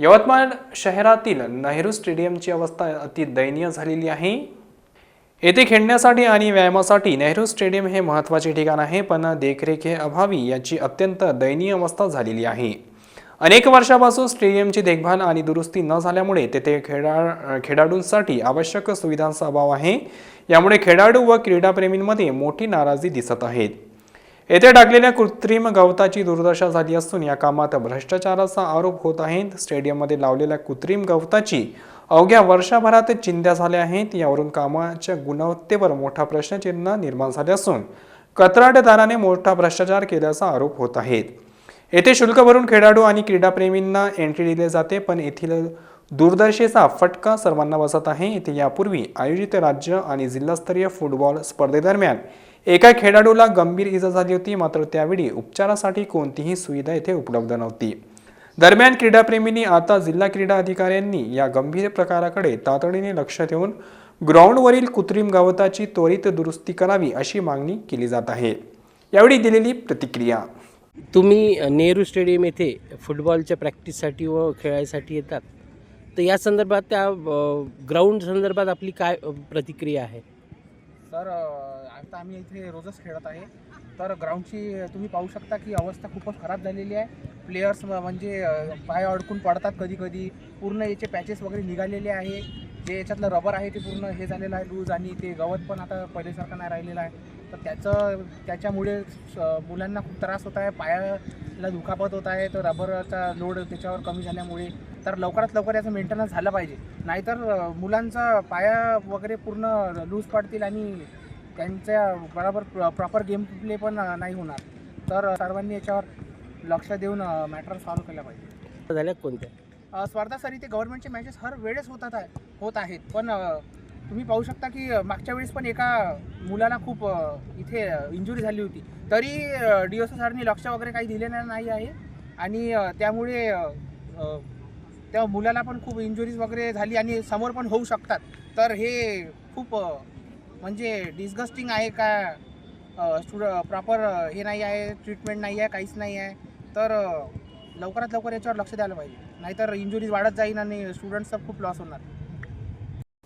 यवतमाळ शहरातील नेहरू स्टेडियमची अवस्था अति दयनीय झालेली आहे. येथे खेळण्यासाठी आणि व्यायामासाठी नेहरू स्टेडियम हे महत्त्वाचे ठिकाण आहे पण देखरेखीअभावी याची अत्यंत दयनीय अवस्था झालेली आहे. अनेक वर्षापासून स्टेडियमची देखभाल आणि दुरुस्ती न झाल्यामुळे तेथे खेळा खेळाडूंसाठी आवश्यक सुविधांचा अभाव आहे. यामुळे खेळाडू व क्रीडाप्रेमींमध्ये मोठी नाराजी दिसत आहेत येथे टाकलेल्या कृत्रिम गवताची दुर्दशा झाली असून या कामात भ्रष्टाचाराचा आरोप होत आहे स्टेडियममध्ये लावलेल्या कृत्रिम गवताची अवघ्या वर्षभरात चिंध्या झाल्या आहेत. यावरून कामाच्या गुणवत्तेवर मोठा प्रश्नचिन्ह निर्माण झाले असून कत्राटदाराने मोठा भ्रष्टाचार केल्याचा आरोप होत आहेत येथे शुल्क भरून खेळाडू आणि क्रीडाप्रेमींना एंट्री दिली जाते पण येथील दूरदर्शेचा फटका सर्वांना बसत आहे. येथे यापूर्वी आयोजित राज्य आणि जिल्हास्तरीय फुटबॉल स्पर्धेदरम्यान एका खेळाडूला गंभीर इजा झाली होती मात्र त्यावेळी उपचारासाठी कोणतीही सुविधा येथे उपलब्ध नव्हती. दरम्यान क्रीडाप्रेमींनी आता जिल्हा क्रीडा अधिकाऱ्यांनी या गंभीर प्रकाराकडे तातडीने लक्ष ठेवून ग्राउंडवरील कृत्रिम गवताची त्वरित दुरुस्ती करावी अशी मागणी केली जात आहे. यावेळी दिलेली प्रतिक्रिया. तुम्ही नेहरू स्टेडियम येथे फुटबॉलच्या प्रॅक्टिससाठी व खेळायसाठी येतात. तर या संदर्भात त्या ग्राउंड संदर्भात आपली काय प्रतिक्रिया आहे? सर आता आम्ही इथे रोजच खेळत आहे. तर ग्राउंडची तुम्ही पाहू शकता की अवस्था खूपच खराब झालेली आहे. प्लेयर्स म्हणजे पाय अडकून पडतात कधी कधी पूर्ण याचे पॅचेस वगैरे निघालेले आहे. जे याच्यातलं रबर आहे ते पूर्ण हे झालेलं आहे लूज आणि ते गवत पण आता पहिल्यासारखं नाही राहिलेलं आहे. तर त्याचं त्याच्यामुळे स- मुलांना खूप त्रास होत आहे. पायाला दुखापत होत आहे. तर रबरचा लोड त्याच्यावर कमी झाल्यामुळे तर लवकरात लवकर याचं मेंटेनन्स झालं पाहिजे. नाहीतर मुलांचा पाया वगैरे पूर्ण लूज पडतील आणि त्यांच्या बरोबर प्रॉपर गेम प्ले पण नाही होणार. तर सर्वांनी याच्यावर लक्ष देऊन मॅटर सॉल्व्ह केला पाहिजे. झाल्या कोणत्या? स्पर्धा सर इथे गव्हर्नमेंटचे मॅचेस हर वेळेस होतात आहे होत आहेत. पण तुम्ही पाहू शकता की मागच्या वेळेस पण एका मुलाला खूप इथे इंजुरी झाली होती. तरी डी एस सरनी लक्ष वगैरे काही दिलेलं नाही आहे. आणि त्यामुळे त्या मुलाला पण खूप इंजुरीज वगैरे झाली आणि समोर पण होऊ शकतात. तर हे खूप म्हणजे डिस्गस्टिंग आहे का स्टुड प्रॉपर हे नाही आहे ट्रीटमेंट नाही आहे काहीच नाही आहे. तर लवकरात लवकर याच्यावर लक्ष द्यायला पाहिजे. नाहीतर इंजुरीज वाढत जाईल आणि स्टुडंट्सचा खूप लॉस होणार.